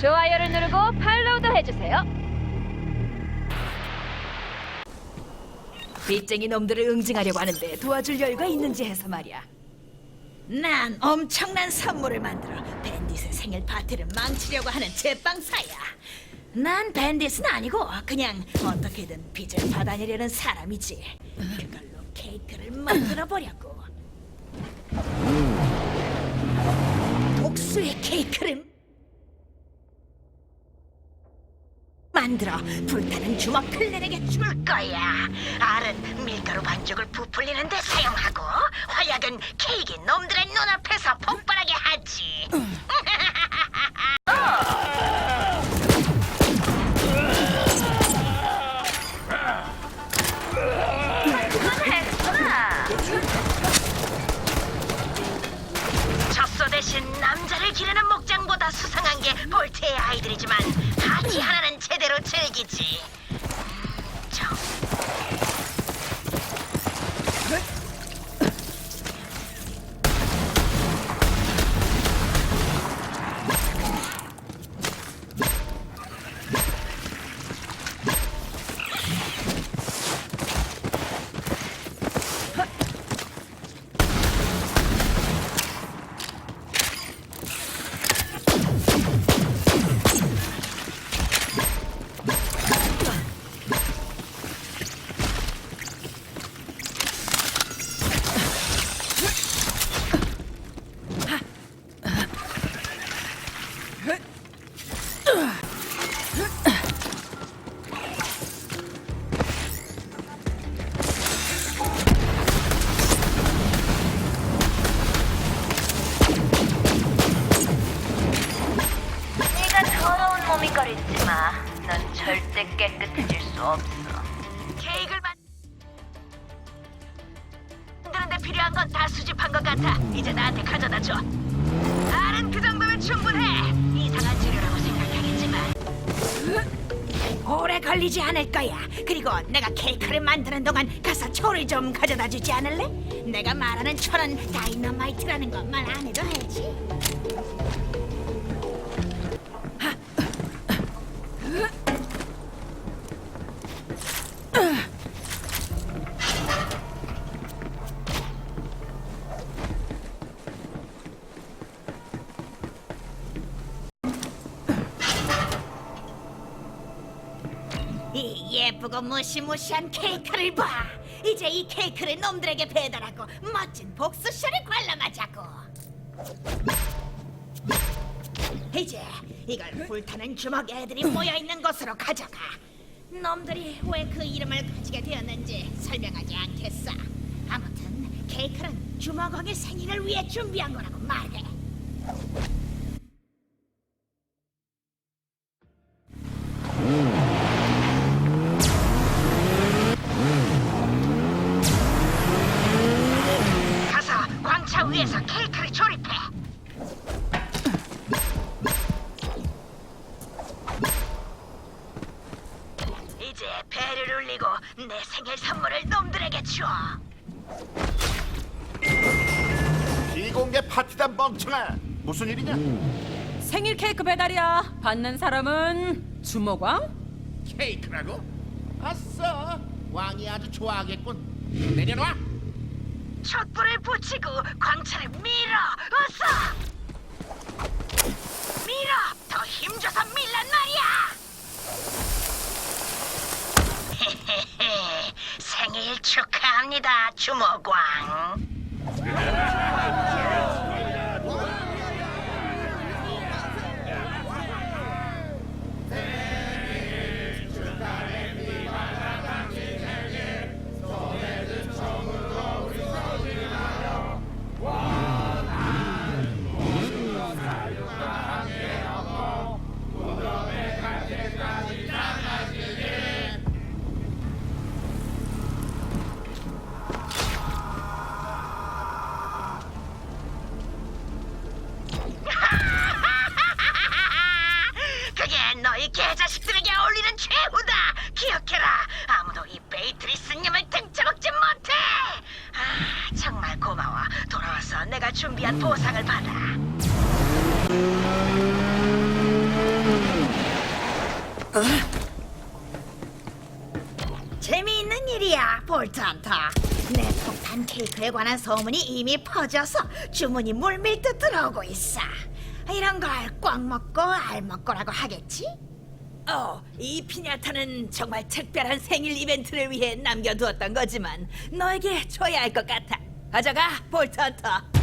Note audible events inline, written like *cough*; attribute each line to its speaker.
Speaker 1: 좋아요를 누르고 팔로우도 해주세요.
Speaker 2: 빚쟁이 놈들을 응징하려고 하는데 도와줄 여유가 있는지 해서 말이야. 난 엄청난 선물을 만들어 밴딧의 생일 파티를 망치려고 하는 제빵사야. 난 밴딧은 아니고 그냥 어떻게든 빚을 받아내려는 사람이지. 그걸로 케이크를 만들어 보려고. 복수의 케이크를 만들어 불타는 주먹 클랜에게 줄 거야. 알은 밀가루 반죽을 부풀리는 데 사용하고 화약은 케이크 놈들의 눈앞에서 폭발하게 하지. *laughs* 대신 남자를 기르는 목장보다 수상한 게 볼트의 아이들이지만 파티 하나는 제대로
Speaker 3: 절대 깨끗해질 수 없어.
Speaker 2: 케이크를 만드는데 필요한 건 다 수집한 것 같아. 이제 나한테 가져다 줘. 알은 그 정도면 충분해. 이상한 재료라고 생각하겠지만 오래 걸리지 않을 거야. 그리고 내가 케이크를 만드는 동안 가서 초를 좀 가져다 주지 않을래? 내가 말하는 초는 다이너마이트라는 것만 안 해도 알지. 예쁘고 무시무시한 케이크를 봐. 이제 이 케이크를 놈들에게 배달하고 멋진 복수쇼를 관람하자고. 이제 이걸 불타는 주먹 애들이 모여 있는 곳으로 가져가. 놈들이 왜 그 이름을 가지게 되었는지 설명하지 않겠어. 아무튼 케이크는 주먹왕의 생일을 위해 준비한 거라고 말해. 위에서 케이크를 조립해. 이제 배를 울리고 내 생일 선물을 놈들에게 줘.
Speaker 4: 비공개 파티다 멍청아 무슨 일이냐
Speaker 5: 생일 케이크 배달이야. 받는 사람은 주먹왕?
Speaker 4: 케이크라고 아싸 왕이 아주 좋아하겠군 내려놔
Speaker 2: 촛불을 붙이고 광차를 밀어. 어서. 밀어. 더 힘줘서 밀란 말이야. 생일 축하합니다, 주먹왕. 베이트리스님을 등쳐먹지 못해. 아, 정말 고마워. 돌아와서 내가 준비한 보상을 받아. 재미있는 일이야, 볼트한터. 내 폭탄 케이크에 관한 소문이 이미 퍼져서 주문이 물밀듯 들어오고 있어. 이런 걸 꽉 먹고 알 먹고라고 하겠지? 어, 이 피냐타는 정말 특별한 생일 이벤트를 위해 남겨두었던 거지만 너에게 줘야 할 것 같아. 가져가, 볼트헌터.